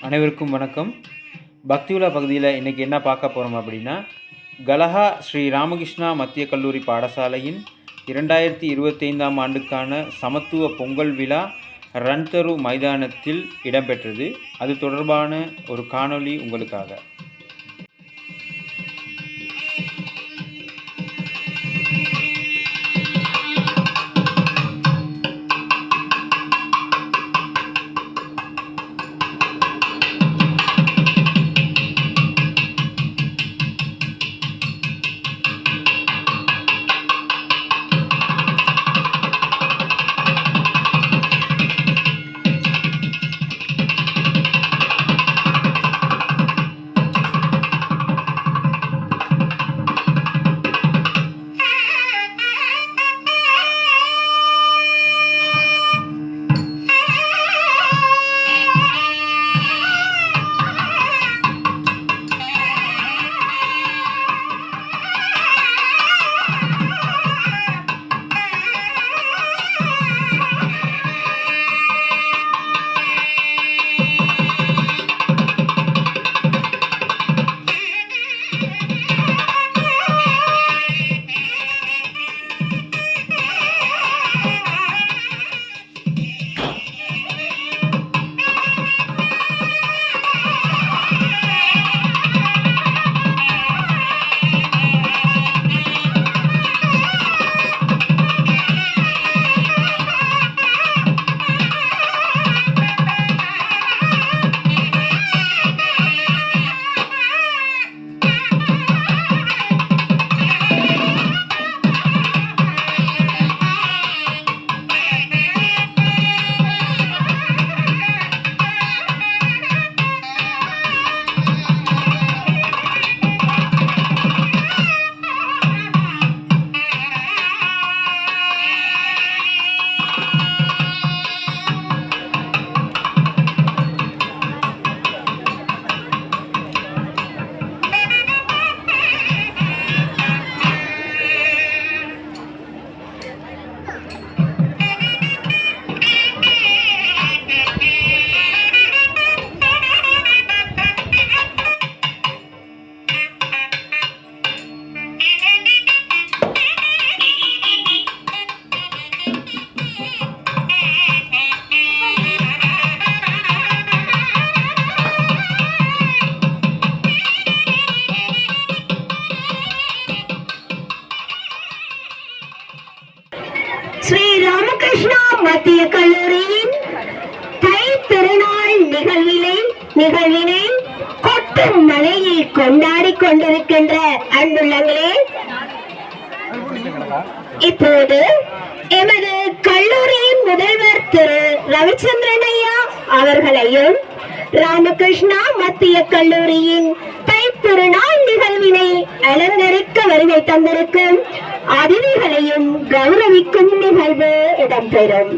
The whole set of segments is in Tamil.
அனைவருக்கும் வணக்கம். பக்தியுலா பகுதியில் இன்றைக்கி என்ன பார்க்க போகிறோம் அப்படின்னா கலஹா ஸ்ரீ ராமகிருஷ்ணா மத்திய கல்லூரி பாடசாலையின் இரண்டாயிரத்தி இருபத்தைந்தாம் ஆண்டுக்கான சமத்துவ பொங்கல் விழா ரன்தரு மைதானத்தில் இடம்பெற்றது. அது தொடர்பான ஒரு காணொளி உங்களுக்காக. கொண்டாடி கொண்டிருக்கின்ற அன்புள்ளங்களே இப்போது எமது கல்லூரியின் முதல்வர் திரு. ரவிச்சந்திரன் ஐயா அவர்களையும் ராமகிருஷ்ணா மத்திய கல்லூரியின் தைத்திருநாள் நிகழ்வினை அலங்கரிக்க வருகை தந்திருக்கும் அதிதிகளையும் கௌரவிக்கும் நிகழ்வு இடம்பெறும்.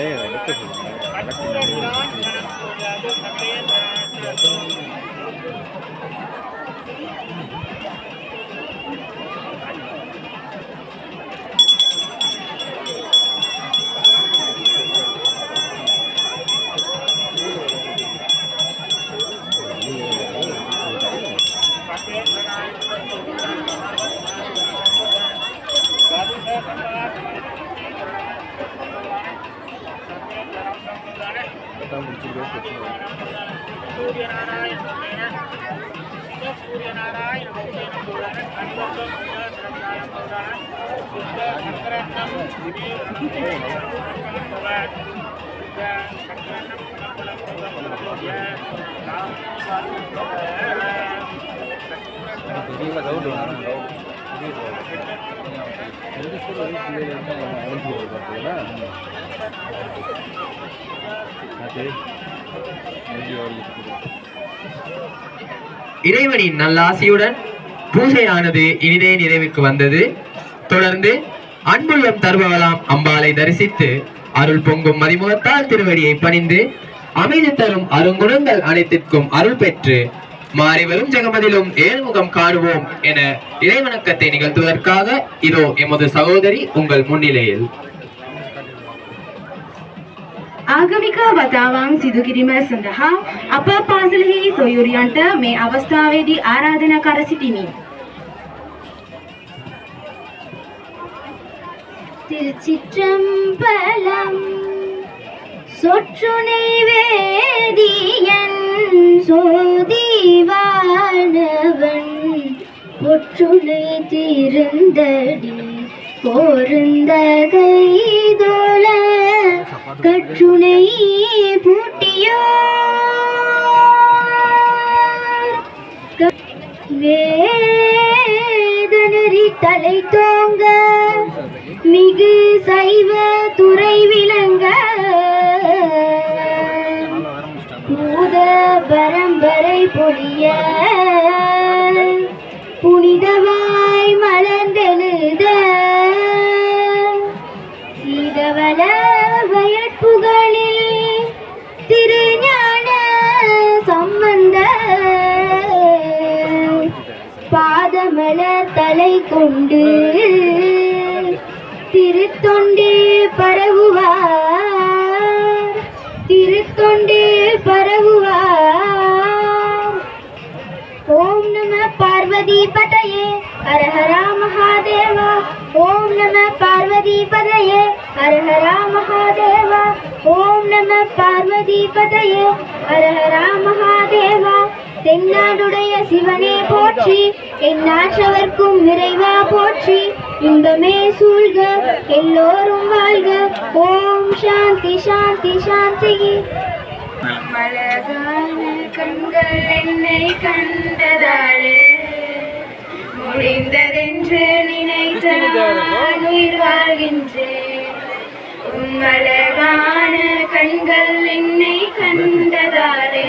没有不是那 பெரிய டவுட் இறைவனின் நல்லாசியுடன் பூஜையானது இனிதே நிறைவுக்கு வந்தது. தொடர்ந்து அன்புள்ளம் தருபவளாம் அம்பாளை தரிசித்து அருள் பொங்கும் மதிமுகத்தால் திருவடியை பணிந்து அமைதி தரும் அருங்குணங்கள் அனைத்திற்கும் அருள் பெற்று மாறிவரும் ஜெகமதிலும் ஏழ்முகம் காடுவோம் என இறைவணக்கத்தை நிகழ்த்துவதற்காக இதோ எமது சகோதரி உங்கள் முன்னிலையில். ආගමික වතාවන් සිදු කිරීම සඳහා අප පාසලෙහි සොයුරියන්ට මේ අවස්ථාවේදී ආරාධනා කර සිටිමි. திருச்சிற்றம்பலம் சொற்றுனை வேதியன் சோதிவானவன் ஒற்றுனை திருந்தடி பொருந்தகைதோல கற்றுனை பூட்டியோ? வேதனரி தலை தோங்க மிகு சைவ துறை விளங்க. பூத பரம்பரை பொழிய புனிதவா கொண்டு திருத்தொண்டே பரவுவார். திருத்தொண்டே பரவுவார். ஓம் நம பார்வதி பதையே ஹரஹரா மகாதேவா. ஓம் நம பார்வதி பதையே ஹரஹரா மகாதேவா. ஓம் நம பார்வதி பதையே ஹரஹரா தென்னாடுடைய சிவனே போற்றி எந்நாற்றவர்க்கும் நிறைவா போற்றி. இன்பமே சூழ்க எல்லோரும் வாழ்க. ஓம் சாந்தி சாந்தி சாந்தி. மலகான கண்கள் என்னை கண்டதாலே முடிந்ததென்று நினைத்த நான் உயிர் வாழ்கின்றேன். உம் அழகான கண்கள் என்னை கண்டதாலே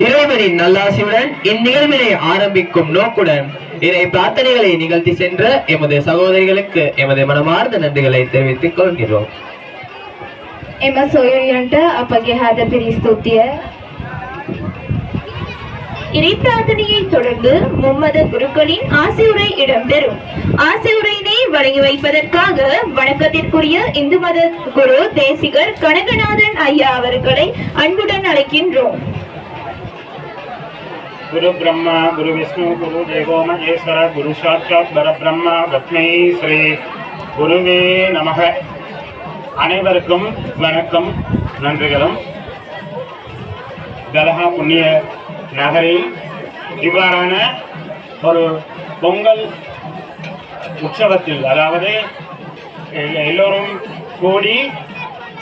இறைவனின் நல்லாசியுடன் இந்நிகழ்வினை ஆரம்பிக்கும் நோக்குடன் இறை பிரார்த்தனைகளை நிகழ்த்தி சென்ற எமது சகோதரிகளுக்கு எமது மனமார்ந்த நன்றிகளை தெரிவித்துக் கொள்கிறோம் එම සොයුරියන්ට අපගේ හදපිරි ස්තුතිය இறை பிரார்த்தனையை தொடர்ந்து மும்மத குருக்களின் ஆசியுரை இடம்பெறும் ஆசியுரையினை வழங்கி வைப்பதற்காக வணக்கத்திற்குரிய இந்து மத குரு தேசிகர் கனகநாதன் ஐயா அவர்களை அன்புடன் அழைக்கின்றோம் குரு பிரம்மா குரு விஷ்ணு குரு தேவோ மகேஸ்வர குரு சாட்சாத் பரபிரம்மா தத்மை ஸ்ரீ குருவே நமக அனைவருக்கும் வணக்கம் நன்றிகளும். தலஹா புண்ணிய நகரில் இவ்வாறான ஒரு பொங்கல் உற்சவத்தில் அதாவது எல்லோரும் கூடி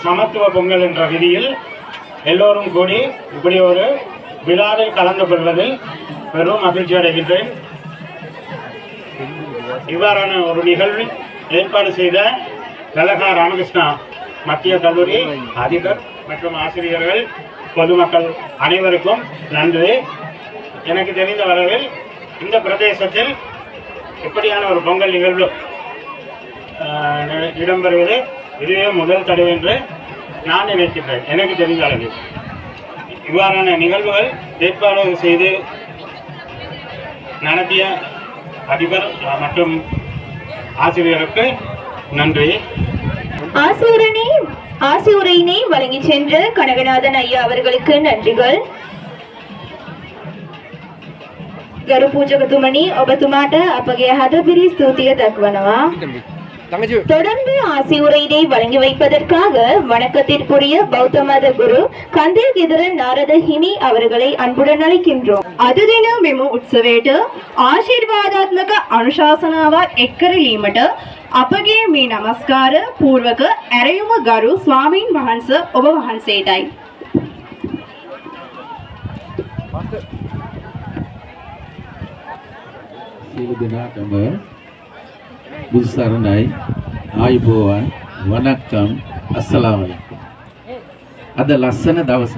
சமத்துவ பொங்கல் என்ற விதியில் எல்லோரும் கூடி இப்படி ஒரு விழாவில் கலந்து கொள்வதில் பெரும் மகிழ்ச்சி அடைகின்றேன். இவ்வாறான ஒரு நிகழ்வு ஏற்பாடு செய்த கலகா ராமகிருஷ்ணா மத்திய கல்லூரி அதிபர் மற்றும் ஆசிரியர்கள் பொதுமக்கள் அனைவருக்கும் நன்றி. எனக்கு தெரிந்த வரையில் இந்த பிரதேசத்தில் இப்படியான ஒரு பொங்கல் நிகழ்வு இடம்பெறுவது இதுவே முதல் தடவை என்று நான் நினைக்கின்றேன். எனக்கு தெரிந்த அளவில். இவ்வாறான நிகழ்வுகள் ஏற்பாடு செய்து நடத்திய அதிபர் மற்றும் ஆசிரியருக்கு நன்றி ஆசிரியனே ஆசியுரையினை வழங்கி சென்ற கனகநாதன் ஐயா அவர்களுக்கு நன்றிகள். ಗರು ಪೂಜಕ ತುಮಣಿ ಒಬ್ಬ ತುಮಾಟ ಅಪ್ಪಗೆ ಹದ ಬಿರಿ தொடர்ந்து ஆசி உரையினை வழங்கி வைப்பதற்காக வணக்கத்திற்குரிய பௌத்த மத குரு கந்தேல் கிதரன் நாரத ஹிமி அவர்களை அன்புடன் அழைக்கின்றோம் අද දින මෙම උත්සවයට ආශිර්වාදාත්මක අනුශාසනාවක් එක්කරලීමට අපගේ මේ නමස්කාර පූර්වක ඇරයුම ගරු ස්වාමීන් වහන්ස ඔබ වහන්සේටයි. සියලු දෙනාටම බුදු සරණයි ආයුබෝවන් වණක්කම් අස්සලාමු අලයිකුම් අද ලස්සන දවසක්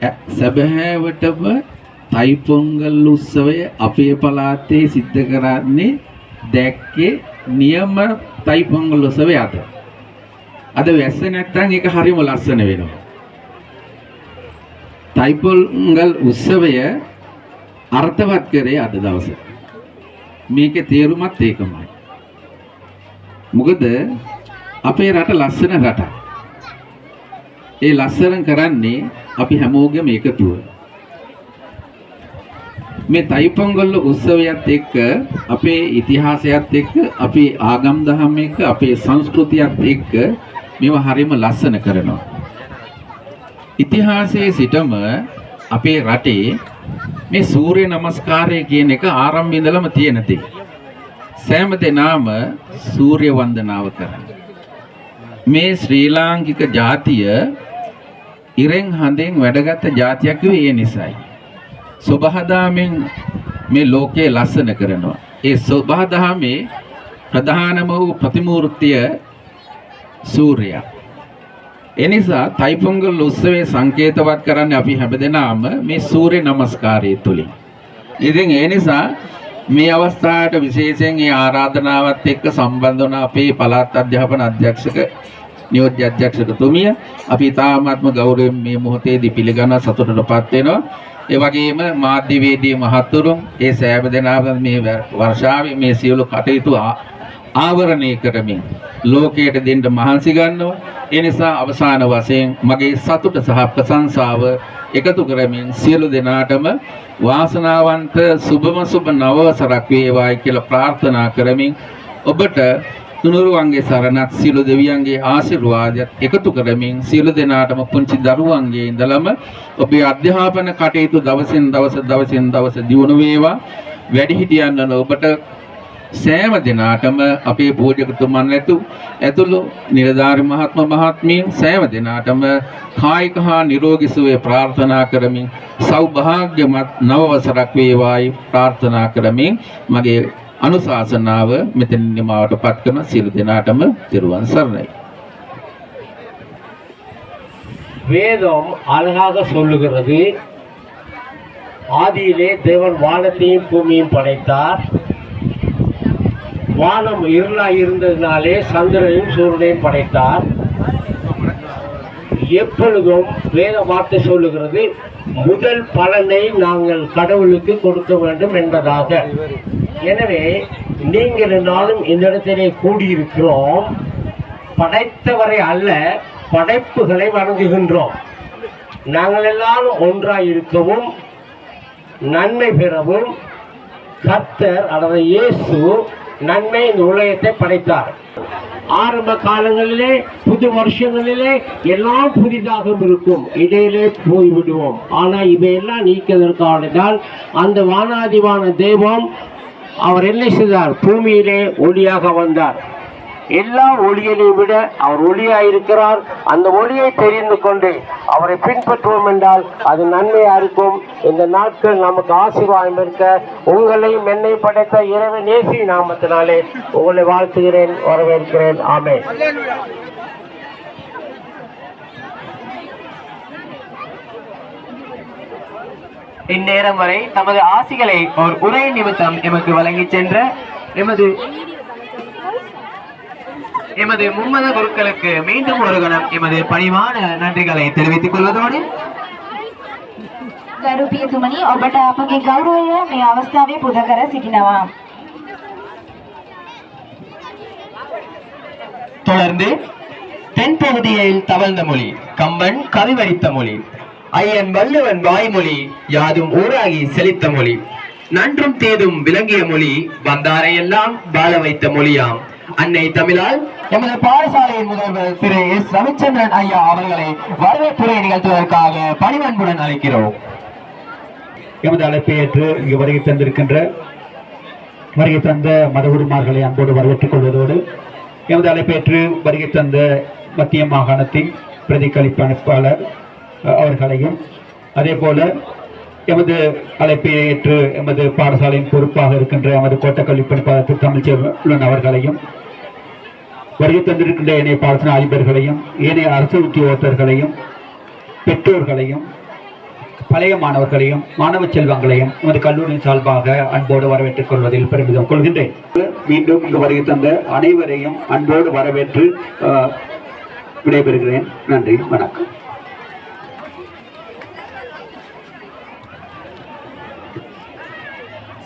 ඈ, සැබෑවටම තයිපොංගල් උත්සවය අපේ පළාතේ සිද්ධ කරන්නේ දැක්කේ නියම තයිපොංගල් උත්සවය අද අද වැස්ස නැත්තම් ඒක හරිම ලස්සන වෙනවා තයිපොංගල් උත්සවය අර්ථවත් කරේ අද දවසේ. මේකේ තේරුමත් ඒකමයි. මොකද අපේ රට ලස්සන රටක්. ඒ ලස්සන කරන්නේ අපි හැමෝගෙම එකතුව. මේ තයිපොංගොල්ල උත්සවයත් එක්ක අපේ ඉතිහාසයත් එක්ක අපේ ආගම් දහම් එක්ක අපේ සංස්කෘතියත් එක්ක මේවා හරිම ලස්සන කරනවා. ඉතිහාසයේ සිටම අපේ රටේ මේ සූර්ය නමස්කාරය කියන එක ආරම්භ ඉඳලම තියෙන දෙයක්. සෑම දෙනාම සූර්ය වන්දනාව කරනවා. මේ ශ්‍රී ලාංකික ජාතිය ඉරෙන් හඳෙන් වැඩගත් ජාතියක් ඒ නිසායි. සබහදාමෙන් මේ ලෝකයේ ලස්සන කරනවා. ඒ සබහදාමේ ප්‍රධානම වූ ප්‍රතිමූර්තිය සූර්යයා. එනිසා තයිපොංගල් උත්සවයේ සංකේතවත් කරන්නේ අපි හැමදෙනාම මේ සූර්ය නමස්කාරය තුලින්. ඉතින් ඒ නිසා මේ අවස්ථාවට විශේෂයෙන් මේ ආරාධනාවත් එක්ක සම්බන්ධ වන අපේ පළාත් අධ්‍යාපන අධ්‍යක්ෂක නියෝජ්‍ය අධ්‍යක්ෂකතුමිය අපි තාමත්ම ගෞරවයෙන් මේ මොහොතේදී පිළිගන්න සතුටටපත් වෙනවා. ඒ වගේම මාධ්‍යවේදී මහතුරුන් ඒ සෑම දෙනාම මේ වර්ෂාවේ මේ සියලු කටයුතු ආ- ආවරණය කරමින් ලෝකයට දෙන්න මහන්සි ගන්නවා. ඒ නිසා අවසාන වශයෙන් මගේ සතුට සහ ප්‍රශංසාව එකතු කරමින් සියලු දෙනාටම වාසනාවන්ත සුබම සුබ නවවසරක් වේවායි කියලා ප්‍රාර්ථනා කරමින් ඔබට තුනුරුවන්ගේ සරණත් සියලු දෙවියන්ගේ ආශිර්වාදයත් එකතු කරමින් සියලු දෙනාටම පුංචි දරුවන්ගේ ඉඳලම ඔබේ අධ්‍යාපන කටයුතු දවසින් දවස දවසින් දවස දියුණු වේවා වැඩිහිටියන් ඔබට සෑම දිනාටම අපේ පූජකතුමන් ඇතු ඇතුළු නිලධාරි මහත්ම මහත්මීන් සෑම දිනාටම කායික හා නිරෝගී සුවය ප්‍රාර්ථනා කරමින් සෞභාග්‍යමත් නව වසරක් වේවායි ප්‍රාර්ථනා කරමින් මගේ අනුශාසනාව මෙතන නිමාවටපත් කරන සියලු දෙනාටම තෙරුවන් සරණයි. வேதம் அழகாக சொல்லுகிறது ஆதியிலே தேவன் வானத்தையும் பூமியும் படைத்தார் வானம் இருளாய் இருந்ததினாலே சந்திரனையும் சூரியனையும் படைத்தார். எப்பொழுதும் வேத வார்த்தை சொல்லுகிறது முதல் பலனை நாங்கள் கடவுளுக்கு கொடுக்க வேண்டும் என்பதாக. எனவே நீங்கள் நானும் இந்த இடத்திலே கூடியிருக்கிறோம். படைத்தவரை அல்ல படைப்புகளை வணங்குகின்றோம். நாங்கள் எல்லாரும் ஒன்றாய் இருக்கவும் நன்மை பெறவும் கத்தர் அல்லது இயேசு நன்மை இந்த உலகத்தை படைத்தார். ஆரம்ப காலங்களிலே புது வருஷங்களிலே எல்லாம் புதிதாக இருக்கும். இடையிலே போய் விடுவோம் ஆனா இவையெல்லாம் நீக்கதற்கானதால் அந்த வானாதிவான தெய்வம் அவர் என்ன செய்தார்? பூமியிலே ஒளியாக வந்தார். எல்லா ஒளியையும் விட அவர் ஒளியாக இருக்கிறார் அந்த ஒளியை தெரிந்து கொண்டு அவரை பின்பற்றுவோம் என்றால் அது நன்மையா இருக்கும். இந்த நாட்கள் நமக்கு ஆசீர்வாதம் இருக்க உங்களையும் என்னை படைத்த இறைவன் நேசி நாமத்தினாலே உங்களை வாழ்த்துகிறேன் வரவேற்கிறேன். ஆமே இந்நேரம் வரை தமது ஆசிகளை ஒரு உரை நிமித்தம் எமக்கு வழங்கி சென்ற எமது எமது மும்மத குருக்களுக்கு மீண்டும் ஒரு கணம் எமது பணிவான நன்றிகளை தெரிவித்துக் கொள்வதோடு ගරු පියතුමනි ඔබට අපගේ ගෞරවය මේ අවස්ථාවේ පුද කර සිටිනවා தொடர்ந்து தென்பகுதியில் தவழ்ந்த மொழி கம்பன் கவிவரித்த மொழி ஐயன் வள்ளுவன் வாய்மொழி யாதும் ஊராகி செழித்த மொழி நன்றும் தேதும் விளங்கிய மொழி வந்தாரையெல்லாம் வாழ வைத்த மொழியாம் அன்னை தமிழால் எமது பாடசாலையின் முதல்வர் திரு எஸ் ரவிச்சந்திரன் ஐயா அவர்களை வரவேற்புரை நிகழ்த்துவதற்காக பணிவன்புடன் அழைக்கிறோம். எமது அழைப்பை ஏற்று இங்கு வருகை தந்திருக்கின்ற வருகை தந்த மத உருமார்களை அன்போடு வரவேற்றுக் கொள்வதோடு எமது அழைப்பேற்று வருகை தந்த மத்திய மாகாணத்தின் பிரதிகளிப்பு அனுப்பாளர் அவர்களையும் அதே போல எமது அழைப்பை ஏற்று எமது பாடசாலையின் பொறுப்பாக இருக்கின்ற எமது கோட்டக்கல்வி பணிப்பாளர் திரு தமிழ்ச்செல்வன் அவர்களையும் வருகை தந்திருக்கின்ற ஏனைய பாடசாலை அதிபர்களையும் ஏனைய அரசு உத்தியோகத்தர்களையும் பெற்றோர்களையும் பழைய மாணவர்களையும் மாணவ செல்வங்களையும் நமது கல்லூரியின் சார்பாக அன்போடு வரவேற்றுக் கொள்வதில் பெருமிதம் கொள்கின்றேன். மீண்டும் இங்கு வருகை தந்த அனைவரையும் அன்போடு வரவேற்று விடைபெறுகிறேன். நன்றி வணக்கம்.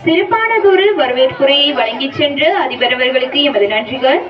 சிறப்பானதொரு வரவேற்புரையை வழங்கிச் சென்று அதிபர் அவர்களுக்கு எமது நன்றிகள்.